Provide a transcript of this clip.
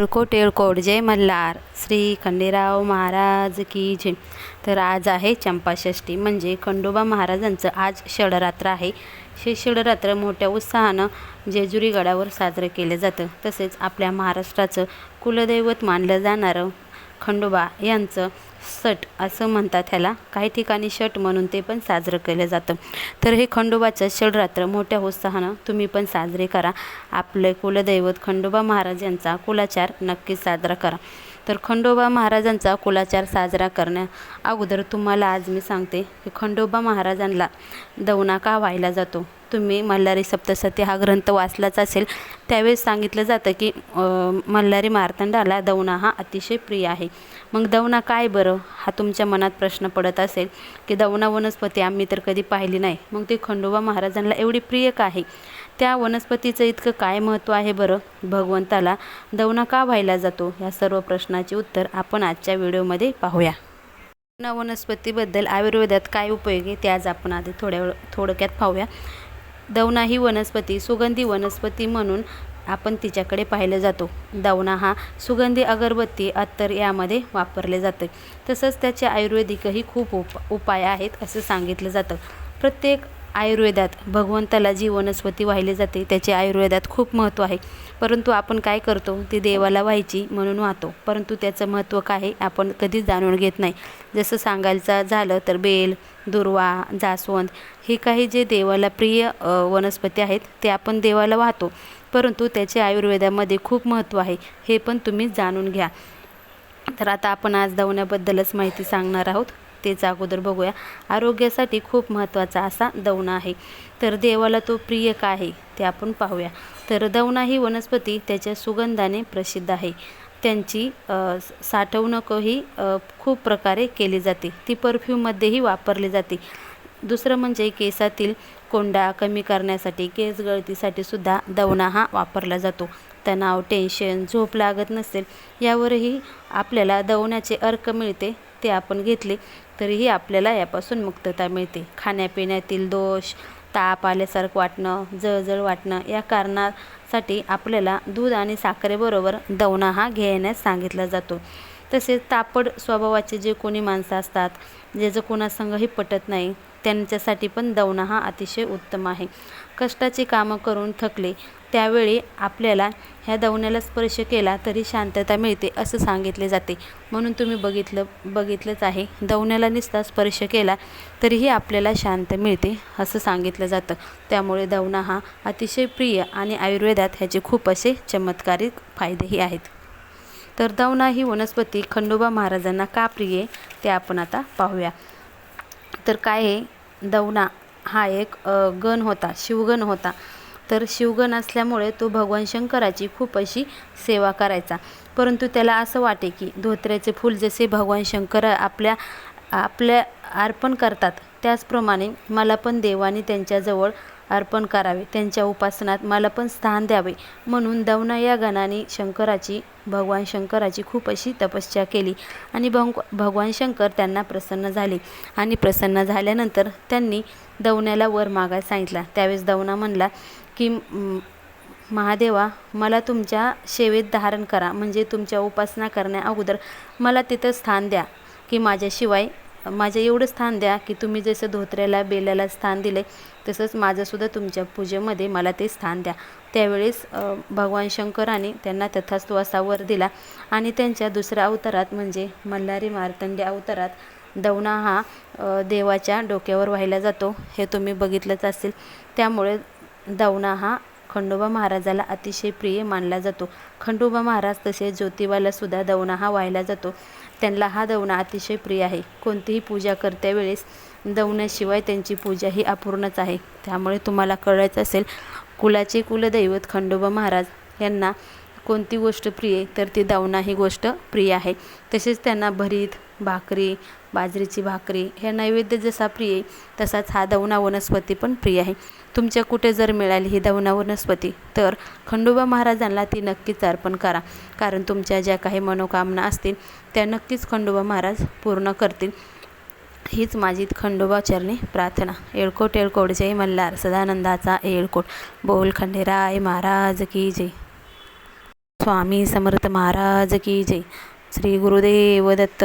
येळकोट टिळकोट जय मल्हार श्री खंडेराव महाराज की जय. तर आज आहे चंपाषष्ठी म्हणजे खंडोबा महाराजांचं आज षडरात्र आहे. हे षडरात्र मोठ्या उत्साहानं जेजुरी गडावर साजरं केलं जातं. तसेच आपल्या महाराष्ट्राचं कुलदैवत मानलं जाणारं खंडोबा यांचं सट असं म्हणतात ह्याला. काही ठिकाणी शट म्हणून ते पण साजरं केलं जातं. तर हे खंडोबाचं षडरात्र मोठ्या उत्साहानं तुम्ही पण साजरे करा. आपले कुलदैवत खंडोबा महाराज यांचा कुलाचार नक्कीच साजरा करा. तर खंडोबा महाराजांचा कुलाचार साजरा करण्या अगोदर तुम्हाला आज मी सांगते की खंडोबा महाराजांना दवना का व्हायला जातो? तुम्ही मल्हारी सप्तसती हा ग्रंथ वाचलाच असेल. त्यावेळेस सांगितलं जातं की मल्हारी मार्तंडाला दवना हा अतिशय प्रिय आहे. मग दवना काय बरं? हा तुमच्या मनात प्रश्न पडत असेल की दवना वनस्पती आम्ही तर कधी पाहिली नाही. मग ते खंडोबा महाराजांना एवढी प्रिय का आहे? त्या वनस्पतीचं इतकं काय महत्त्व आहे बरं? भगवंताला दवना का व्हायला जातो? या सर्व प्रश्नाचे उत्तर आपण आजच्या व्हिडिओमध्ये पाहूया. दवना वनस्पतीबद्दल आयुर्वेदात काय उपयोग आहे ते आज आपण आधी थोड्या वेळ थोडक्यात पाहूया. दवना ही वनस्पती सुगंधी वनस्पती म्हणून आपण तिच्याकडे पाहिलं जातो. दवना हा सुगंधी अगरबत्ती अत्तर यामध्ये वापरले जाते. तसंच त्याचे आयुर्वेदिकही खूप उप उपाय आहेत असं सांगितलं जातं. प्रत्येक आयुर्वेदात भगवंताला जी वनस्पती वाहिली जाते त्याचे आयुर्वेदात खूप महत्त्व आहे. परंतु आपण काय करतो? ती देवाला व्हायची म्हणून वाहतो. परंतु त्याचं महत्त्व काय आहे? आपण कधीच जाणून घेत नाही. जसं सांगायचं झालं तर बेल दुर्वा जास्वंद हे काही जे देवाला प्रिय वनस्पती आहेत ते आपण देवाला वाहतो. परंतु त्याचे आयुर्वेदामध्ये खूप महत्त्व आहे. हे पण तुम्ही जाणून घ्या. तर आता आपण आज दवण्याबद्दलच माहिती सांगणार आहोत. तेच अगोदर बघूया. आरोग्यासाठी खूप महत्त्वाचा असा दवणा आहे. तर देवाला तो प्रिय का आहे ते आपण पाहूया. तर दवणा ही वनस्पती त्याच्या सुगंधाने प्रसिद्ध आहे. त्यांची साठवणूकही खूप प्रकारे केली जाते. ती परफ्यूममध्येही वापरली जाते. दुसरं म्हणजे केसातील कोंडा कमी करण्यासाठी केस गळतीसाठी सुद्धा दवणा हा वापरला जातो. तणाव टेन्शन झोप लागत नसेल यावरही आपल्याला दवण्याचे अर्क मिळते ते आपण घेतले. तरीही आपल्याला यापासून मुक्तता मिळते. खाण्यापिण्यातील दोष ताप आल्यासारखं वाटणं जळजळ वाटणं या कारणासाठी आपल्याला दूध आणि साखरेबरोबर दवणा हा घेण्यास सांगितला जातो. तसेच तापड स्वभावाचे जे कोणी माणसं असतात ज्याचं कोणासंगही पटत नाही त्यांच्यासाठी पण दवणा हा अतिशय उत्तम आहे. कष्टाची कामं करून थकले त्यावेळी आपल्याला ह्या दवण्याला स्पर्श केला तरी शांतता मिळते असं सांगितले जाते. म्हणून तुम्ही बघितलं बघितलंच आहे. दवण्याला नुसता स्पर्श केला तरीही आपल्याला शांत मिळते असं सांगितलं जातं. त्यामुळे दवणा हा अतिशय प्रिय आणि आयुर्वेदात ह्याचे खूप असे चमत्कारिक फायदेही आहेत. तर दवना ही वनस्पती खंडोबा महाराजांना का प्रिय ते आपण आता पाहूया. तर काय आहे? दवना हा एक गण होता शिवगण होता. तर शिवगण असल्यामुळे तो भगवान शंकराची खूप अशी सेवा करायचा. परंतु त्याला असं वाटे की धोत्र्याचे फूल जसे भगवान शंकर आपल्या आपल्या अर्पण करतात त्याचप्रमाणे मला पण देवाने त्यांच्याजवळ अर्पण करावे. त्यांच्या उपासनात मला पण स्थान द्यावे. म्हणून दवना या गणाने शंकराची भगवान शंकराची खूप अशी तपस्या केली आणि भग भगवान शंकर त्यांना प्रसन्न झाले. आणि प्रसन्न झाल्यानंतर त्यांनी दवण्याला वर मागायला सांगितला. त्यावेळेस दवना म्हणला की महादेवा मला तुमच्या सेवेत धारण करा. म्हणजे तुमच्या उपासना करण्या अगोदर मला तिथं स्थान द्या की माझ्याशिवाय माझ्या एवढं स्थान द्या की तुम्ही जसं धोत्र्याला बेल्याला स्थान दिले तसंच माझंसुद्धा तुमच्या पूजेमध्ये मला ते स्थान द्या. त्यावेळेस भगवान शंकराने त्यांना तथास्तू असा वर दिला आणि त्यांच्या दुसऱ्या अवतारात म्हणजे मल्हारी मार्तंडे अवतारात दवना हा देवाच्या डोक्यावर व्हायला जातो. हे तुम्ही बघितलंच असेल. त्यामुळे दवना हा खंडोबा महाराजाला अतिशय प्रिय मानला जातो. खंडोबा महाराज तसेच ज्योतिबाला सुद्धा दवना हा व्हायला जातो. त्यांना हा दवना अतिशय प्रिय आहे. कोणतीही पूजा करत्या वेळेस दवण्याशिवाय त्यांची पूजा ही अपूर्णच आहे. त्यामुळे तुम्हाला कळायचं असेल कुलाचे कुलदैवत खंडोबा महाराज यांना कोणती गोष्ट प्रिय तर ती दवना ही गोष्ट प्रिय आहे. तसेच त्यांना भरीत भाकरी बाजरीची भाकरी हे नैवेद्य जसा प्रिय तसाच हा दवना वनस्पती पण प्रिय आहे. तुमच्या कुठे जर मिळाली ही दवना वनस्पती तर खंडोबा महाराजांना ती नक्कीच अर्पण करा. कारण तुमच्या ज्या काही मनोकामना असतील त्या नक्कीच खंडोबा महाराज पूर्ण करतील. हीच माझी खंडोबा चरणी प्रार्थना. येळकोट येळकोट जय मल्हार सदानंदाचा येळकोट. बोल खंडेराय महाराज की जय. स्वामी समर्थ महाराज की जय. श्री गुरुदेव दत्त.